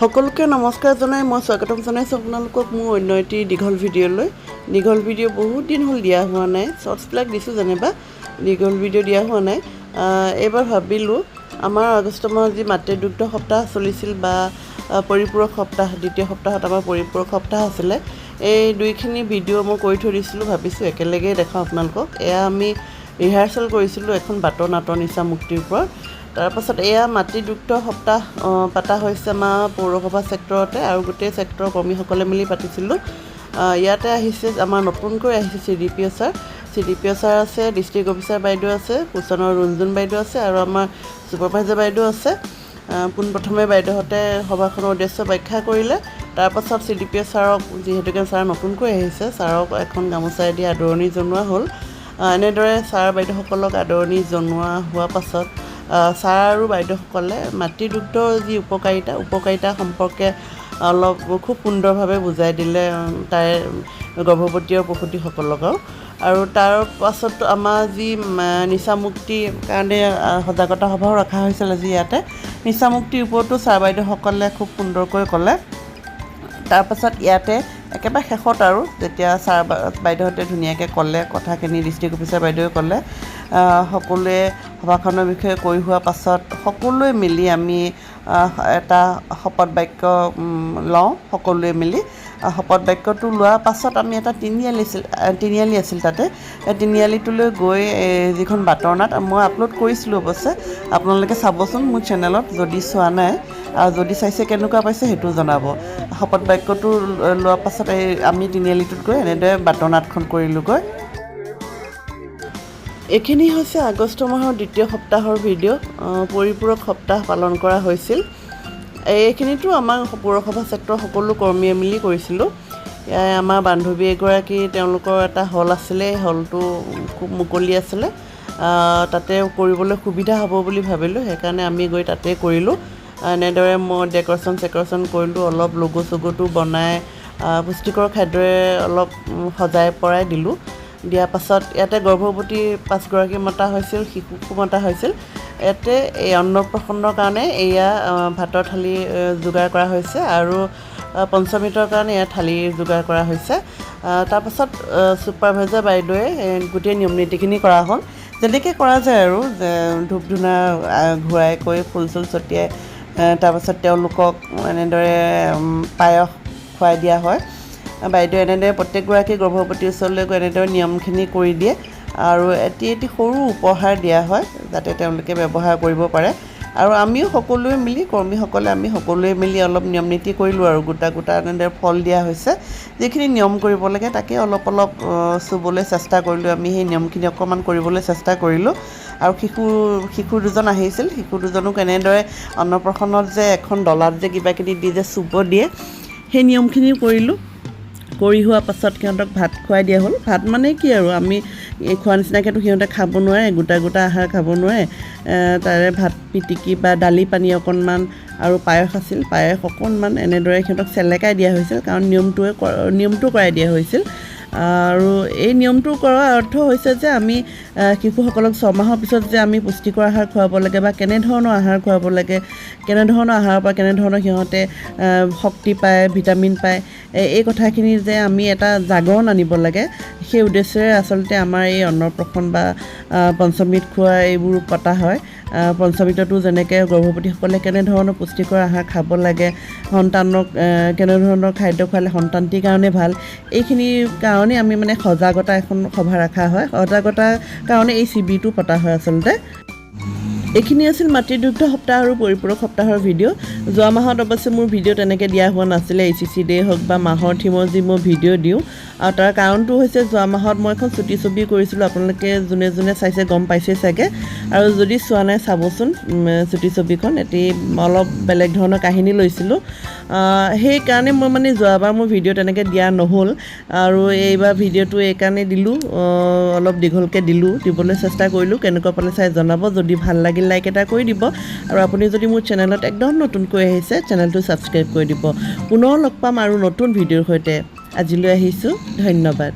সকলোকে নমস্কাৰ জনাই মই স্বাগতম জনাইছোঁ আপোনালোকক মোৰ অন্য এটি দীঘল ভিডিঅ'লৈ। দীঘল ভিডিঅ' বহুত দিন হ'ল দিয়া হোৱা নাই শ্বৰ্টছবিলাক দিছোঁ যেনিবা দীঘল ভিডিঅ' দিয়া হোৱা নাই। এইবাৰ ভাবিলোঁ আমাৰ আগষ্ট মাহত যি মাতৃদুগ্ধ সপ্তাহ চলিছিল বা পৰিপূৰক সপ্তাহ দ্বিতীয় সপ্তাহত আমাৰ পৰিপূৰক সপ্তাহ আছিলে এই দুইখিনি ভিডিঅ' মই কৰি থৈ দিছিলোঁ ভাবিছোঁ একেলগেই দেখাওঁ আপোনালোকক। এয়া আমি ৰিহাৰ্চেল কৰিছিলোঁ এখন বাটৰ নাটৰ নিচা মুক্তিৰ ওপৰত। তাৰপাছত এয়া মাতৃদুগ্ধ সপ্তাহ পাতা হৈছে আমাৰ পৌৰসভা ছেক্টৰতে আৰু গোটেই ছেক্টৰৰ কৰ্মীসকলে মিলি পাতিছিলোঁ। ইয়াতে আহিছে আমাৰ নতুনকৈ আহিছে C D P O' sir C D P O' sir আছে ডিষ্ট্ৰিক্ট অফিচাৰ বাইদেউ আছে কুচনৰ ৰুণজুন বাইদেউ আছে আৰু আমাৰ ছুপাৰভাইজাৰ বাইদেউ আছে। পোনপ্ৰথমে বাইদেউহঁতে সভাখনৰ উদ্দেশ্য ব্যাখ্যা কৰিলে। তাৰপাছত চি ডি পি অ' ছাৰক যিহেতুকে ছাৰ নতুনকৈ আহিছে ছাৰক এখন গামোচাই দি আদৰণি জনোৱা হ'ল। এনেদৰে ছাৰ বাইদেউসকলক আদৰণি জনোৱা হোৱা পাছত ছাৰ আৰু বাইদেউসকলে মাতৃদুগ্ধৰ যি উপকাৰিতা উপকাৰিতা সম্পৰ্কে অলপ খুব সুন্দৰভাৱে বুজাই দিলে তাৰে গৰ্ভৱতী আৰু প্ৰসূতিসকলক আৰু আৰু তাৰ পাছত আমাৰ যি নিচামুক্তিৰ কাৰণে সজাগতা সভাও ৰখা হৈছিল আজি ইয়াতে। নিচামুক্তিৰ ওপৰতো ছাৰ বাইদেউসকলে খুব সুন্দৰকৈ ক'লে। তাৰপাছত ইয়াতে একেবাৰে শেষত আৰু যেতিয়া ছাৰ বাইদেউহঁতে ধুনীয়াকৈ ক'লে কথাখিনি ডিষ্ট্ৰিক্ট অফিচাৰ বাইদেৱে ক'লে সকলোৱে সভাখনৰ বিষয়ে কৈ হোৱা পাছত সকলোৱে মিলি আমি এটা শপত বাক্য লওঁ সকলোৱে মিলি। শপত বাক্যটো লোৱাৰ পাছত আমি এটা তিনিআলি আছিল তিনিআলি আছিল তাতে। এই তিনিআলিটোলৈ গৈ যিখন বাটৰ নাট মই আপলোড কৰিছিলোঁ অৱশ্যে। আপোনালোকে চাবচোন মোৰ চেনেলত যদি চোৱা নাই আৰু যদি চাইছে কেনেকুৱা পাইছে সেইটো জনাব। শপত বাক্যটো লোৱাৰ পাছত এই আমি তিনিআলিটোত গৈ এনেদৰে বাটৰ নাটখন কৰিলোঁগৈ। এইখিনি হৈছে আগষ্ট মাহৰ দ্বিতীয় সপ্তাহৰ ভিডিঅ' পৰিপূৰক সপ্তাহ পালন কৰা হৈছিল। এইখিনিতো আমাৰ পৌৰসভা ছেক্টৰৰ সকলো কৰ্মীয়ে মিলি কৰিছিলোঁ। এয়াই আমাৰ বান্ধৱী এগৰাকী তেওঁলোকৰ এটা হল আছিলে সেই হলটো খুব মুকলি আছিলে। তাতে কৰিবলৈ সুবিধা হ'ব বুলি ভাবিলোঁ সেইকাৰণে আমি গৈ তাতে কৰিলোঁ। এনেদৰে মই ডেক'ৰেশ্যন চেক'ৰেশ্যন কৰিলোঁ অলপ লগ' চগ'টো বনাই পুষ্টিকৰ খাদ্যৰে অলপ সজাই পৰাই দিলোঁ। দিয়াৰ পাছত ইয়াতে গৰ্ভৱতী পাঁচগৰাকী মতা হৈছিল শিশুকো মতা হৈছিল। ইয়াতে এই অন্নপ্ৰসন্নৰ কাৰণে এয়া ভাতৰ থালি যোগাৰ কৰা হৈছে আৰু পঞ্চমৃতৰ কাৰণে এয়া থালি যোগাৰ কৰা হৈছে। তাৰপাছত ছুপাৰভাইজাৰ বাইদেৱে গোটেই নিয়ম নীতিখিনি কৰা হ'ল। যেনেকৈ কৰা যায় আৰু যে ধূপ ধূনা ঘূৰাই কৰি ফুল চুল ছটিয়াই তাৰপাছত তেওঁলোকক এনেদৰে পায়স খুৱাই দিয়া হয়। বাইদেউ এনেদৰে প্ৰত্যেকগৰাকী গৰ্ভৱতীৰ ওচৰলৈ গৈ এনেদৰে নিয়মখিনি কৰি দিয়ে আৰু এটি এটি সৰু উপহাৰ দিয়া হয় যাতে তেওঁলোকে ব্যৱহাৰ কৰিব পাৰে। আৰু আমিও সকলোৱে মিলি কৰ্মীসকলে আমি সকলোৱে মিলি অলপ নিয়ম নীতি কৰিলোঁ আৰু গোটা গোটা এনেদৰে ফল দিয়া হৈছে। যিখিনি নিয়ম কৰিব লাগে তাকে অলপ অলপ চুবলৈ চেষ্টা কৰিলোঁ। আমি সেই নিয়মখিনি অকণমান কৰিবলৈ চেষ্টা কৰিলোঁ। আৰু শিশু শিশু দুজন আহিছিল। শিশু দুজনক এনেদৰে অন্নপ্ৰসন্নত যে এখন ডলাত যে কিবাকিবি দি যে চুব দিয়ে সেই নিয়মখিনিও কৰিলোঁ। কৰি হোৱা পাছত সিহঁতক ভাত খুৱাই দিয়া হ'ল। ভাত মানে কি আৰু আমি খোৱা নিচিনাকৈতো সিহঁতে খাব নোৱাৰে গোটা গোটা আহাৰ খাব নোৱাৰে। তাৰে ভাত পিটিকি বা দালি পানী অকণমান আৰু পায়স আছিল। পায়স অকণমান এনেদৰে সিহঁতক চেলেকাই দিয়া হৈছিল কাৰণ নিয়মটোৱে নিয়মটো কৰাই দিয়া হৈছিল। আৰু এই নিয়মটো কৰাৰ অৰ্থ হৈছে যে আমি শিশুসকলক ছমাহৰ পিছত যে আমি পুষ্টিকৰ আহাৰ খুৱাব লাগে বা কেনেধৰণৰ আহাৰ খুৱাব লাগে কেনেধৰণৰ আহাৰৰ পৰা কেনেধৰণৰ সিহঁতে শক্তি পায় ভিটামিন পায় এই- কথাখিনি যে আমি এটা জাগৰণ আনিব লাগে সেই উদ্দেশ্যেৰে আচলতে আমাৰ এই অন্নপ্ৰসন বা পঞ্চমৃত খোৱা এইবোৰ পতা হয়। পঞ্চমৃততো যেনেকৈ গৰ্ভৱতীসকলে কেনেধৰণৰ পুষ্টিকৰ আহাৰ খাব লাগে সন্তানক কেনেধৰণৰ খাদ্য খুৱালে সন্তানটিৰ কাৰণে ভাল এইখিনিৰ কাৰণে আমি মানে সজাগতা এখন সভা ৰখা হয়। সজাগতাৰ কাৰণে এই শিবিৰটো পতা হয় আচলতে। এইখিনি আছিল মাতৃদুগ্ধ সপ্তাহ আৰু পৰিপূৰক সপ্তাহৰ ভিডিঅ' যোৱা মাহত অৱশ্যে মোৰ ভিডিঅ' তেনেকৈ দিয়া হোৱা নাছিলে এইচ চি চি ডে হওক বা মাহৰ থিমৰ যি মই ভিডিঅ' দিওঁ। আৰু তাৰ কাৰণটো হৈছে যোৱা মাহত মই এখন চুটি ছবি কৰিছিলোঁ। আপোনালোকে যোনে যোনে চাইছে গম পাইছে চাগে। আৰু যদি চোৱা নাই চাবচোন চুটি ছবিখন। এটি অলপ বেলেগ ধৰণৰ কাহিনী লৈছিলোঁ। সেইকাৰণে মই মানে যোৱাবাৰ মোৰ ভিডিঅ' তেনেকৈ দিয়া নহ'ল। আৰু এইবাৰ ভিডিঅ'টো এইকাৰণে দিলোঁ। অলপ দীঘলকৈ দিলোঁ। দিবলৈ চেষ্টা কৰিলোঁ। কেনেকুৱা পালে চাই জনাব। যদি ভাল লাগিল লাইক এটা কৰি দিব। আৰু আপুনি যদি মোৰ চেনেলত একদম নতুনকৈ আহিছে চেনেলটো ছাবস্ক্ৰাইব কৰি দিব। পুনৰ লগ পাম আৰু নতুন ভিডিঅ'ৰ সৈতে। আজিলৈ আহিছোঁ। ধন্যবাদ।